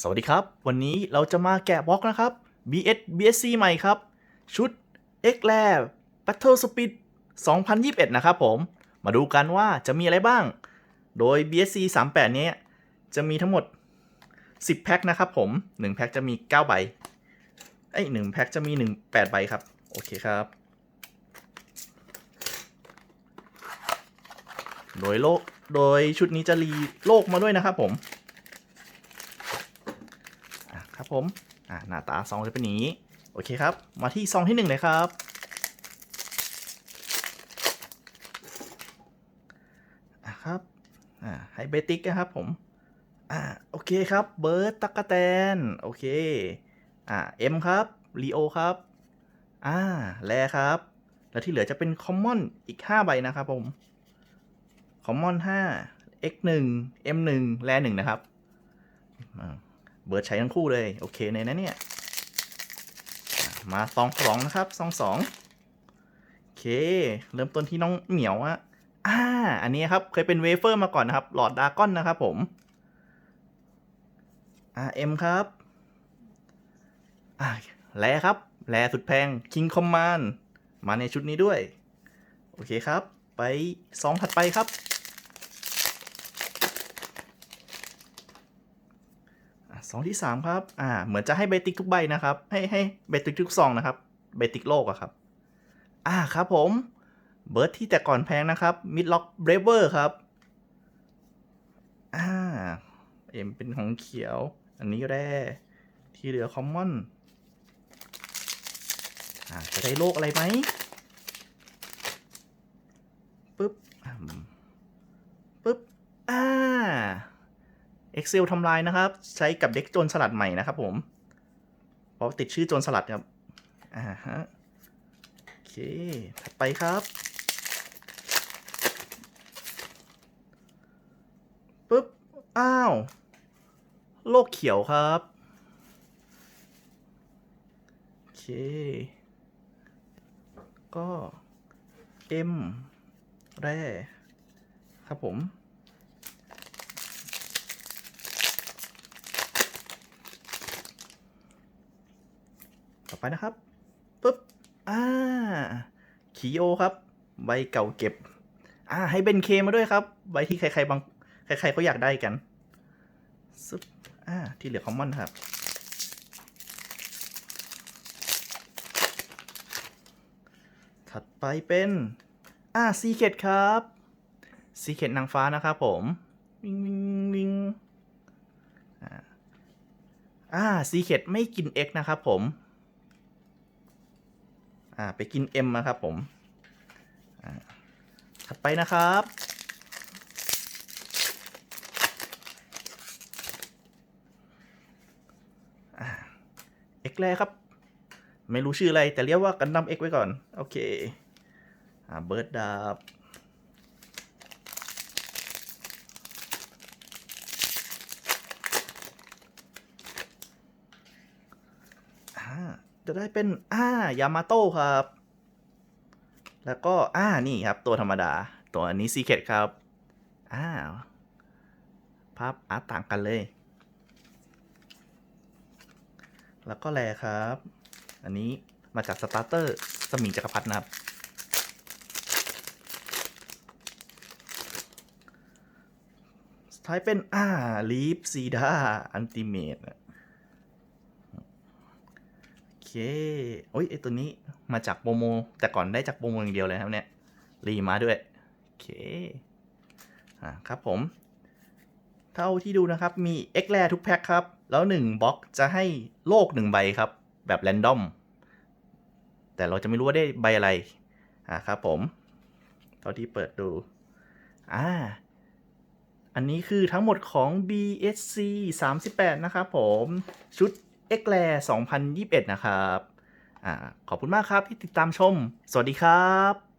สวัสดีครับ วันนี้เราจะมาแกะบล็อกนะครับ BS BSC ใหม่ครับ ชุด X Lab Battle Speed 2021 นะครับผม มาดูกันว่าจะมีอะไรบ้าง โดย BSC 38 เนี้ยจะมีทั้งหมด 10 แพ็คนะครับผม 1 แพ็คจะมี 9 ใบไอ้ย1แพ็คจะมี 1 8 ใบครับ โอเคครับ โดยโลก โดยชุดนี้จะรีโลกมาด้วยนะครับผม ผมอะหน้าตาซองจะเป็นอย่างนี้ โอเคครับ มาที่ซองที่หนึ่งเลยครับอะครับอ่าไฮเบติกนะครับผม อ่า โอเคครับ เบิร์ดตักกะแตน โอเค อ่า เอ็มครับลีโอครับ อ่า แลครับ แล้วที่เหลือจะเป็นคอมมอนอีก 5 ใบนะครับผม คอมมอน5 x 1 m 1แล1นะครับอ่า เบิร์ดใช้ทั้งคู่เลย โอเคในนั้นเนี่ยมาซองสองนะครับซองสองโอเค เริ่มต้นที่น้องเหมียวอะอ่า อันนี้ครับ เคยเป็นเวเฟอร์มาก่อนนะครับ หลอดดากอนนะครับผมอ่าเอ็มครับอ่าแลครับ แลสุดแพง King Command มาในชุดนี้ด้วย โอเคครับ ไปซองถัดไปครับ อะ ซองที่สามครับอ่าเหมือนจะให้เบติกทุกใบนะครับ ให้ให้เบติกทุกซองนะครับเบติกโลกอะครับ อ่าครับผมเบิร์ดที่แต่ก่อนแพงนะครับมิดล็อกเบรเวอร์ครับอ่าเอ็มเป็นของเขียว อันนี้แร่ที่เหลือคอมมอนอ่าจะได้โลกอะไรไหมปึ๊บปึ๊บอ่า Excel ทำลายนะครับ ใช้กับเด็กโจรสลัดใหม่นะครับผม เพราะติดชื่อโจรสลัดครับอ่าฮะโอเค ถัดไปครับปึ๊บ อ้าว โลกเขียวครับโอเค ก็ M แร่ครับผม ต่อไปนะครับปุ๊บอ่าคีโอครับใบเก่าเก็บ อ่า ให้เบนเคมาด้วยครับใบที่ใครๆบางใครๆเขาอยากได้กันซึบอ่า ที่เหลือคอมมอนครับ ถัดไปเป็น อ่าซีเคดครับซีเคดนางฟ้านะครับผมวิงวิงวิงอ่าซีเคดไม่กิน X นะครับผม อ่าไปกิน M มาครับผมอ่าถัดไปนะครับ เอ็กแรกครับ ไม่รู้ชื่ออะไรแต่เรียกว่ากันนำเอ็กไว้ก่อน โอเค อ่าเบิร์ดดาบ จะได้เป็นอ่ายามาโต้ครับ แล้วก็อ่านี่ครับตัวธรรมดา ตัวอันนี้ซีเคดครับอ่าภาพอาร์ตต่างกันเลย แล้วก็แลครับ อันนี้มาจากสตาร์เตอร์สมิงจักรพรรดินะครับสุดท้ายเป็นอ่าลีฟซีดาอันติเมตโอ เคโอ้ยไอตัวนี้มาจากโปรโม แต่ก่อนได้จากโปรโมอย่างเดียวเลยครับเนี่ย รีมาด้วย โอเค อ่าครับผม เท่าที่ดูนะครับ มี X แรทุกแพ็คครับ แล้ว1บล็อกจะให้โลก1ใบครับ แบบแรนดอม แต่เราจะไม่รู้ว่าได้ใบอะไร อ่าครับผม เท่าที่เปิดดู อ่า อันนี้คือทั้งหมดของ BSC 38 นะครับผม ชุด เอแร2021 นะครับ อ่า ขอบคุณมากครับที่ติดตามชม สวัสดีครับ